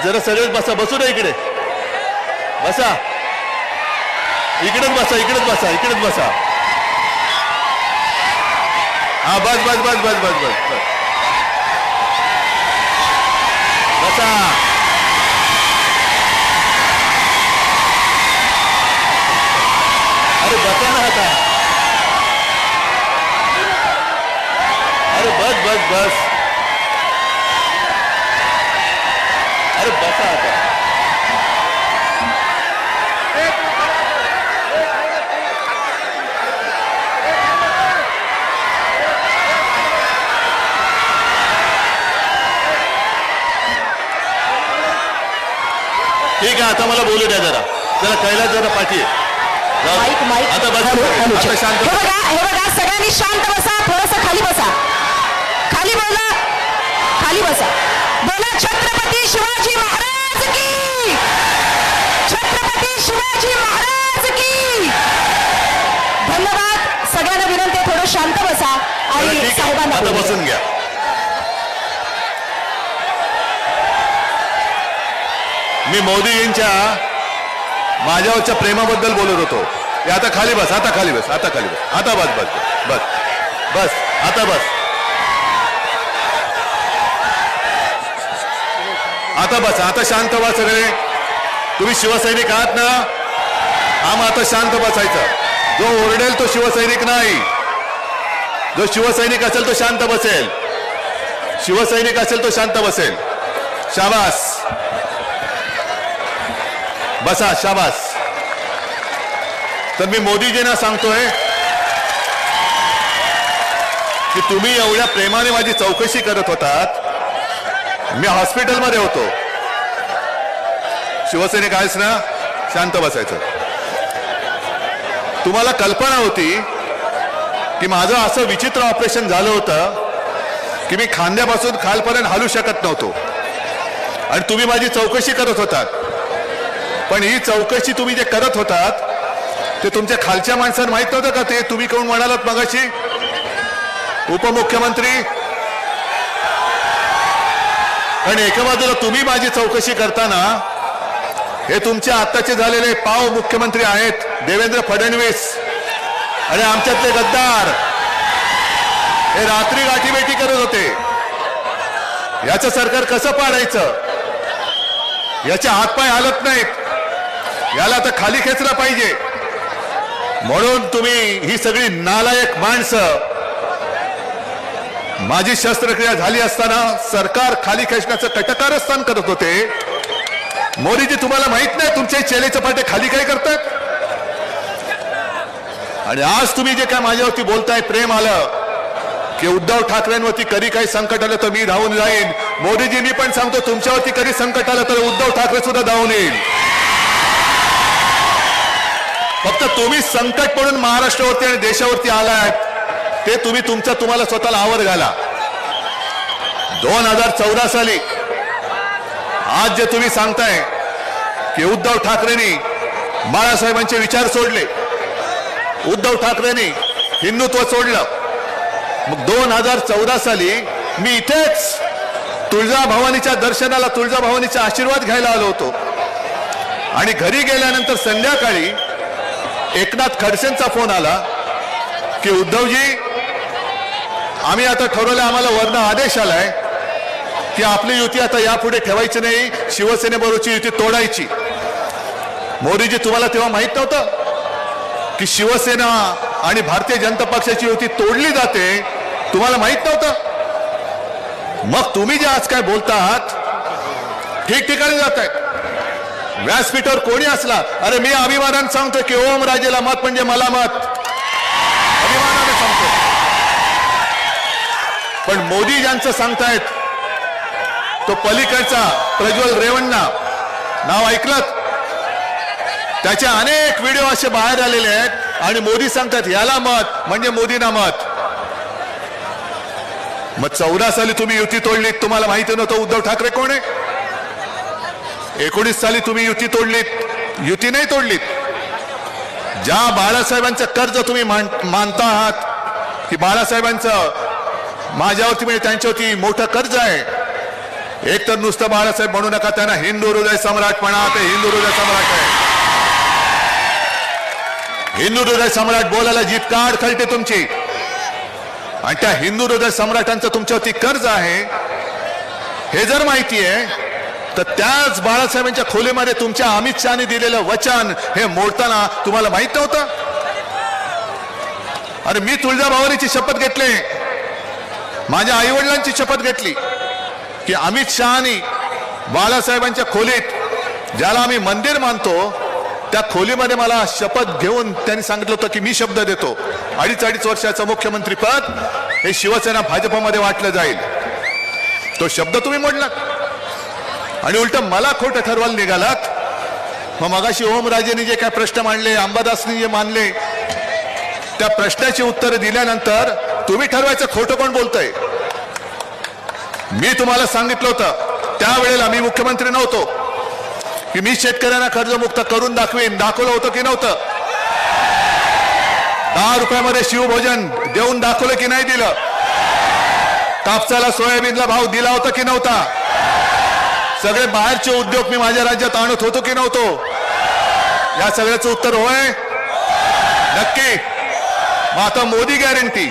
जरा सरळ बसा बसू ना इकडे. बसा. इकडेच बसा इकडेच बसा इकडेच बसा. हा बस बस बस बस बस बस बस. बसा. अरे बसा ना आता. अरे बस बस बस. अरे बसा आता. ठीक आहे आता मला बोलू द्या जरा. जरा कैलास जरा पाठी. Mic mic. आता बस. आता. शांत हे बघा हे बघा सगळ्यांनी शांत बसा. थोडस खाली बसा. खाली बोला. खाली बसा. छत्रपती शिवाजी महाराज की! छत्रपती शिवाजी महाराज की! धन्यवाद. सगळ्यांना विनंती थोडं शांत बसा. आणि साहेबांना. बसून घ्या. मी मोदीजींच्या माझ्यावरच्या प्रेमाबद्दल बोलत होतो. आता खाली बस आता खाली बस आता खाली बस. आता बस बस बस बस. बस आता बस. आता बस आता शांत व्हा सगळे. तुम्ही शिवसैनिक आहात ना? हा मग आता शांत बसायचं. जो ओरडेल तो शिवसैनिक नाही. जो शिवसैनिक असेल तो शांत बसेल. शिवसैनिक असेल तो शांत बसेल. शाबास. बसा शाबास. तर मी मोदीजींना सांगतोय की तुम्ही एवढ्या प्रेमाने माझी चौकशी करत होतात. मी हॉस्पिटलमध्ये होतो. शिवसैनिक आहेस ना? शांत बसायचं. तुम्हाला कल्पना होती की माझं असं विचित्र ऑपरेशन झालं होतं की मी खांद्यापासून खालपर्यंत हलू शकत नव्हतो. आणि तुम्ही माझी चौकशी करत होतात. पण ही चौकशी तुम्ही जे करत होतात ते तुमच्या खालच्या माणसांना माहीत नव्हतं का ते? तुम्ही कोण म्हणालात मगाशी? उपमुख्यमंत्री? आणि एका बाजूला तुम्ही माझी चौकशी करताना हे तुमचे आत्ताचे झालेले पाव मुख्यमंत्री आहेत देवेंद्र फडणवीस आणि आमच्यातले गद्दार. हे रात्री गाठीबेटी करत होते. याचं सरकार कसं पाडायचं? याचे हातपाय हालत नाहीत. याला आता खाली खेचलं पाहिजे. म्हणून तुम्ही ही सगळी नालायक माणसं माझी शस्त्रक्रिया झाली असताना सरकार खाली खेचण्याचं कटकारस्थान करत होते. मोदीजी तुम्हाला माहीत नाही तुमचे चेले चपाटे खाली काय करतात? आणि आज तुम्ही जे काय माझ्यावरती बोलताय प्रेम आलं. की उद्धव ठाकरेंवरती कधी काही संकट आलं तर मी धावून जाईन. मोदीजी मी पण सांगतो तुमच्यावरती कधी संकट आलं तर उद्धव ठाकरे सुद्धा धावून येईल. फक्त तुम्ही संकट पडून महाराष्ट्रावरती आणि देशावरती आलाय ते तुम्ही तुमच्या तुम्हाला स्वतःला आवर घाला. दोन हजार चौदा साली आज जे तुम्ही सांगताय की उद्धव ठाकरेंनी बाळासाहेबांचे विचार सोडले. उद्धव ठाकरेंनी हिंदुत्व सोडलं. मग दोन हजार चौदा साली मी इथेच तुळजाभवानीच्या दर्शनाला तुळजाभवानीचा आशीर्वाद घ्यायला आलो होतो. आणि घरी गेल्यानंतर संध्याकाळी एकनाथ खडसेंचा फोन आला की उद्धवजी आम्ही आता ठरवलं आम्हाला वर्ण आदेश आलाय की आपली युती आता यापुढे ठेवायची नाही शिवसेनेबरोबरची युती तोडायची. मोदीजी तुम्हाला तेव्हा माहीत नव्हतं की शिवसेना आणि भारतीय जनता पक्षाची युती तोडली जाते? तुम्हाला माहीत नव्हतं? मग तुम्ही जे आज काय बोलता आहात ठिकठिकाणी जात आहे व्यासपीठावर कोणी असला अरे मी अभिमानानं सांगतो की ओम राजेला मत म्हणजे मला मत अभिमानाने सांगतो पण मोदी ज्यांचं सांगतायत तो पलीकडचा प्रज्वल रेवण्णा. नाव ऐकलं त्याचे अनेक व्हिडिओ असे बाहेर आलेले आहेत आणि मोदी सांगतात याला मत म्हणजे मोदींना मत. मग चौदा साली तुम्ही युती तोडलीत तुम्हाला माहिती नव्हतं उद्धव ठाकरे कोण आहे? एकोणीस साली तुम्ही युती तोडलीत युती नाही तोडलीत. ज्या बाळासाहेबांचं कर्ज तुम्ही मान मानता आहात की बाळासाहेबांचं माझ्यावरती म्हणजे त्यांच्यावरती मोठं कर्ज आहे. एक तर नुसतं बाळासाहेब म्हणू नका त्यांना हिंदू हृदय सम्राट म्हणा ते हिंदू हृदय सम्राट आहे. हिंदू हृदय सम्राट बोलायला जितका अडखळते तुमची. आणि त्या हिंदू हृदय सम्राटांचं तुमच्यावरती कर्ज आहे. हे जर माहिती आहे तर त्याच बाळासाहेबांच्या खोलीमध्ये तुमच्या अमित शहाने दिलेलं वचन हे मोडताना तुम्हाला माहीत नव्हतं? अरे मी तुळजाभवानीची शपथ घेतली. माझ्या आईवडिलांची शपथ घेतली की अमित शहानी बाळासाहेबांच्या खोलीत ज्याला आम्ही मंदिर मानतो त्या खोलीमध्ये मला शपथ घेऊन त्यांनी सांगितलं होतं की मी शब्द देतो. अडीच अडीच वर्षाचं मुख्यमंत्री पद हे शिवसेना भाजपमध्ये वाटलं जाईल. तो शब्द तुम्ही मोडलात. आणि उलट मला खोटं ठरवायला निघालात. मग मगाशी ओमराजेंनी जे काय प्रश्न मांडले अंबादासनी जे मानले त्या प्रश्नाची उत्तरं दिल्यानंतर तुम्ही ठरवायचं खोटं कोण बोलतंय? मी तुम्हाला सांगितलं होतं त्यावेळेला मी मुख्यमंत्री नव्हतो. की मी शेतकऱ्यांना कर्जमुक्त करून दाखवीन दाखवलं होतं की नव्हतं. दहा रुपयामध्ये शिवभोजन देऊन दाखवलं की नाही दिलं. कापसाला सोयाबीनला भाव दिला होता की नव्हता? सगळे बाहेरचे उद्योग मी माझ्या राज्यात आणत होतो की नव्हतो? या सगळ्याचं उत्तर होय? नक्की. मग आता मोदी गॅरंटी.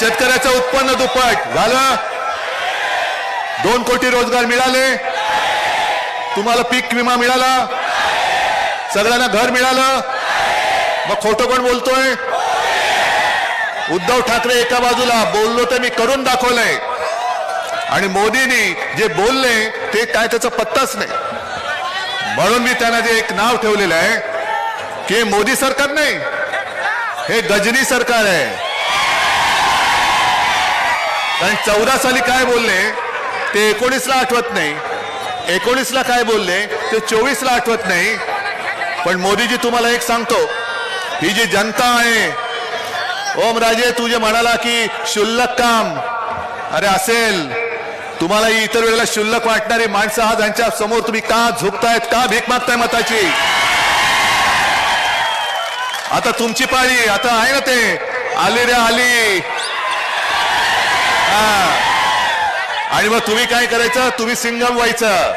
शेतकऱ्याचं उत्पन्न दुप्पट. झालं? दोन कोटी रोजगार मिळाले. तुम्हाला पीक विमा मिळाला. सगळ्यांना घर मिळालं. मग खोटं कोण बोलतोय? उद्धव ठाकरे एका बाजूला बोललो तर मी करून दाखवलंय. आणि मोदींनी जे बोलले ते काय त्याचा पत्ताच नाही. म्हणून मी त्यांना जे एक नाव ठेवलेलं आहे की मोदी सरकार नाही हे गजनी सरकार आहे. कारण चौदा साली काय बोलले? ते एकोणीसला आठवत नाही. एकोणीसला काय बोलले? ते चोवीसला आठवत नाही. पण मोदीजी तुम्हाला एक सांगतो. ही जी जनता आहे ओम राजे तू जे म्हणाला की शुल्लक काम अरे असेल. तुम्हाला ही इतर वेळेला शुल्लक वाटणारी माणसं आज यांच्या समोर तुम्ही का झुकतायत का भीक मागताय मताची? आता तुमची पाळी आता आहे ना ते. आली रे आली. हा. आणि मग तुम्ही काय करायचं? तुम्ही सिंगम व्हायचं.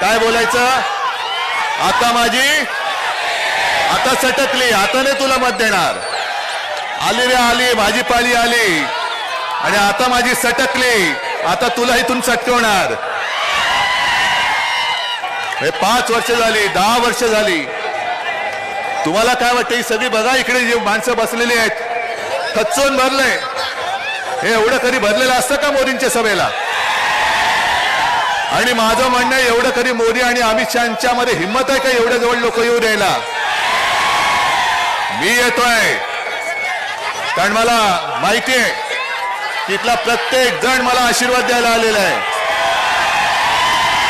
काय बोलायचं? आता माझी आता सटकली. आता नाही तुला मत देणार. आली रे आली भाजीपाली आली. आणि आता माझी सटकली. आता तुला इथून सटकवणार. हे पाच वर्ष झाली दहा वर्ष झाली. तुम्हाला काय वाटतं ही सगळी बघा इकडे जे माणसं बसलेली आहेत. खच्चून भरलंय. हे एवढं कधी भरलेलं असतं का मोदींच्या सभेला? आणि माझं म्हणणं आहे, एवढं कधी मोदी आणि अमित शहाच्या मध्ये हिंमत आहे का एवढ्या जवळ लोक येऊ द्यायला? मी येतोय. कारण मला माहिती आहे तिथला प्रत्येक जण मला आशीर्वाद द्यायला आलेला आहे.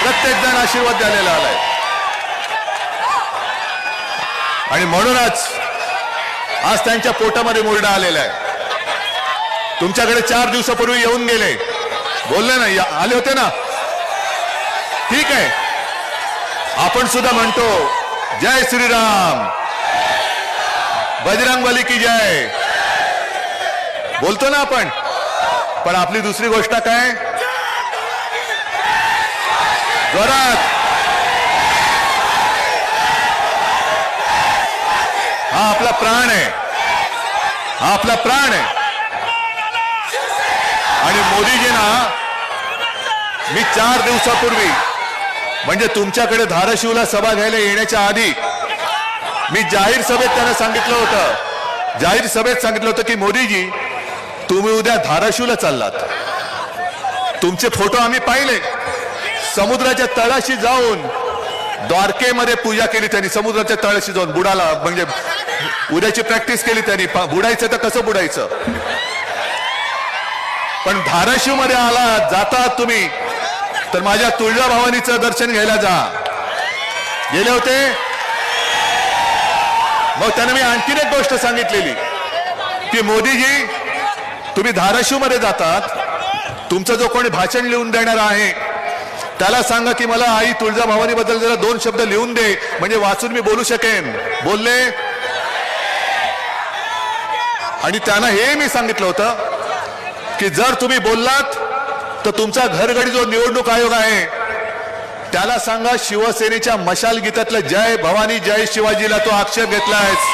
प्रत्येक जण आशीर्वाद द्यायला आलाय आणि म्हणूनच आज त्यांच्या पोटामध्ये मुरडा आलेला आहे. तुमच्याकडे चार दिवसापूर्वी येऊन गेले. बोलले ना या- आले होते ना? ठीक आहे. आपण सुद्धा म्हणतो जय श्रीराम. बजरंग बली की जय. बोलतो ना आपण. पण आपली दुसरी गोष्ट काय? जोरात. हा आपला प्राण आहे. हा आपला प्राण आहे. आणि मोदीजींना मी चार दिवसापूर्वी म्हणजे तुमच्याकडे धाराशिवला सभा घ्यायला येण्याच्या आधी मी जाहीर सभेत त्यांना सांगितलं होतं. जाहीर सभेत सांगितलं होतं की मोदीजी तुम्ही उद्या धाराशिवला चाललात. तुमचे फोटो आम्ही पाहिले. समुद्राच्या तळाशी जाऊन द्वारकेमध्ये पूजा केली त्यांनी. समुद्राच्या तळाशी जाऊन बुडाला म्हणजे उद्याची प्रॅक्टिस केली त्यांनी. बुडायचं तर कसं बुडायचं? पण धाराशिवमध्ये आला जातात तुम्ही. तर माझ्या तुळजाभवानीचं दर्शन घ्यायला जा. गेले होते? मग त्यांना मी आणखीन एक गोष्ट सांगितलेली. की मोदीजी तुम्ही धाराशिवमध्ये जातात तुमचा जो कोणी भाषण लिहून देणार आहे त्याला सांगा की मला आई तुळजाभवानी बद्दल जरा दोन शब्द लिहून दे म्हणजे वाचून मी बोलू शकेन. बोलले? आणि त्यांना हे मी सांगितलं होतं की जर तुम्ही बोललात तर तुमचा घरगडी जो निवडणूक आयोग आहे त्याला सांगा शिवसेनेच्या मशाल गीतातलं जय भवानी जय शिवाजीला तो आक्षेप घेतलायस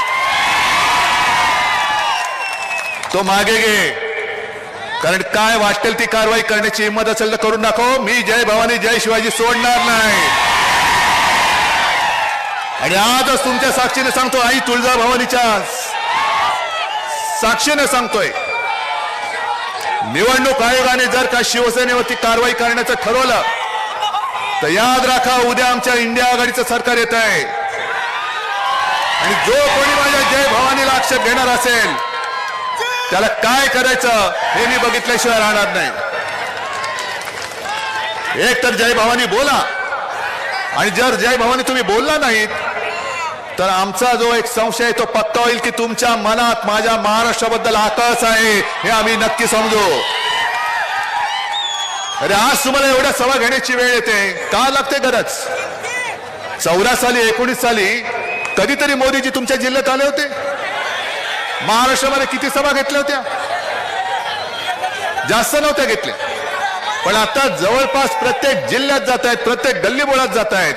तो मागे घे. कारण काय वाटेल ती कारवाई करण्याची हिंमत असेल तर करून दाखव. मी जय भवानी जय शिवाजी सोडणार नाही. आणि आजच तुमच्या साक्षीने सांगतो आई तुळजा भवानीच्या साक्षीने सांगतोय. निवडणूक आयोगाने जर का शिवसेनेवरती कारवाई करण्याचं ठरवलं तर याद राखा उद्या आमच्या इंडिया आघाडीचं सरकार येत आहे. आणि जो कोणी माझ्या जय भवानीला आक्षेप घेणार असेल त्याला काय करायचं हे मी बघितल्याशिवाय राहणार नाही. एक तर जय भवानी बोला आणि जर जय भवानी तुम्ही बोलला नाहीत तर आमचा जो एक संशय तो पक्का होईल की तुमच्या मनात माझ्या महाराष्ट्राबद्दल आकळच आहे हे आम्ही नक्की समजू. अरे आज तुम्हाला एवढ्या सभा घेण्याची वेळ येते. का लागते गरज? चौदा साली एकोणीस साली कधीतरी मोदीजी तुमच्या जिल्ह्यात आले होते? महाराष्ट्रामध्ये किती सभा घेतल्या होत्या? जास्त नव्हत्या घेतल्या. पण आता जवळपास प्रत्येक जिल्ह्यात जात आहेत प्रत्येक गल्लीबोळात जात आहेत.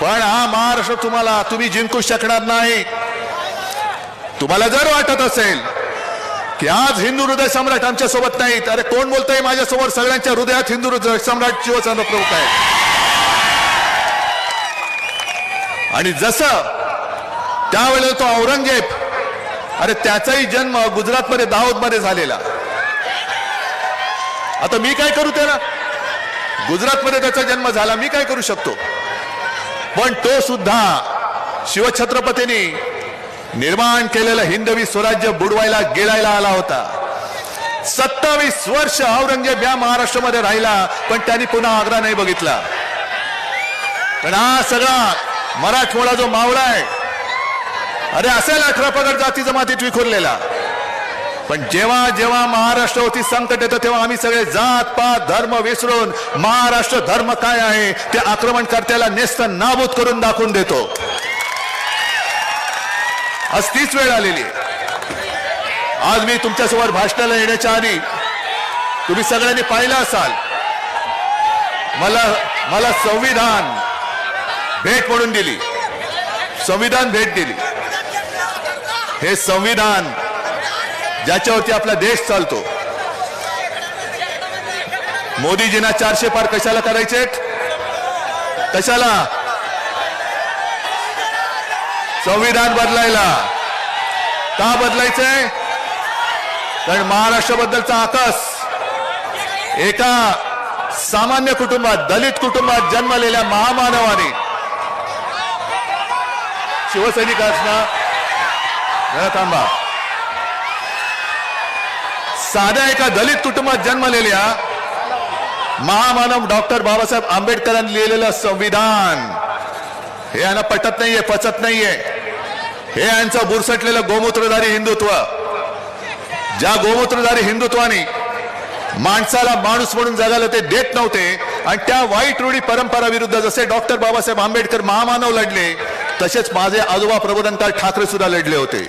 पण हा महाराष्ट्र तुम्हाला तुम्ही जिंकू शकणार नाही. तुम्हाला जर वाटत असेल की आज हिंदू हृदय सम्राट आमच्यासोबत नाहीत अरे कोण बोलतंय माझ्यासमोर? सगळ्यांच्या हृदयात हिंदू हृदय सम्राट शिवसेना प्रमुख आहे आणि जसं त्यावेळेला तो औरंगजेब अरे त्याचाही जन्म गुजरातमध्ये दाहोदमध्ये झालेला. आता मी काय करू त्याला? गुजरातमध्ये त्याचा जन्म झाला मी काय करू शकतो? पण तो सुद्धा शिवछत्रपतींनी निर्माण केलेलं हिंदवी स्वराज्य बुडवायला गिळायला आला होता. सत्तावीस वर्ष औरंगजेब या महाराष्ट्रामध्ये राहिला पण त्यांनी पुन्हा आग्रा नाही बघितला. पण हा सगळा मराठमोळा जो मावळा आहे अरे असेल अठरा पगड जाती जमातीत विखुरलेला. पण जेव्हा जेव्हा महाराष्ट्रावरती संकट येतं तेव्हा आम्ही सगळे जात पात धर्म विसरून महाराष्ट्र धर्म काय आहे ते आक्रमणकर्त्याला नेस्त नाबूद करून दाखवून देतो. आज तीच वेळ आलेली आज मी तुमच्यासोबत भाषणाला येण्याच्या आधी तुम्ही सगळ्यांनी पाहिलं असाल. मला मला संविधान भेट म्हणून दिली. संविधान भेट दिली. हे संविधान ज्याच्यावरती आपला देश चालतो. मोदीजींना चारशे पार कशाला करायचे कशाला? संविधान बदलायला. का बदलायचंय? कारण महाराष्ट्राबद्दलचा आकाश एका सामान्य कुटुंबात दलित कुटुंबात जन्मलेल्या महामानवाने शिवसैनिक असणं थांबा. साध्या एका दलित कुटुंबात जन्मलेल्या महामानव डॉक्टर बाबासाहेब आंबेडकरांनी लिहिलेलं संविधान. हे यांना पटत नाहीये पचत नाहीये. हे यांचं बुरसटलेलं गोमूत्रधारी हिंदुत्व. ज्या गोमूत्रधारी हिंदुत्वाने माणसाला माणूस म्हणून जगायला ते देत नव्हते आणि त्या वाईट रूढी परंपरा विरुद्ध जसे डॉक्टर बाबासाहेब आंबेडकर महामानव लढले तसेच माझे आजोबा प्रबोधनकार ठाकरे सुद्धा लढले होते.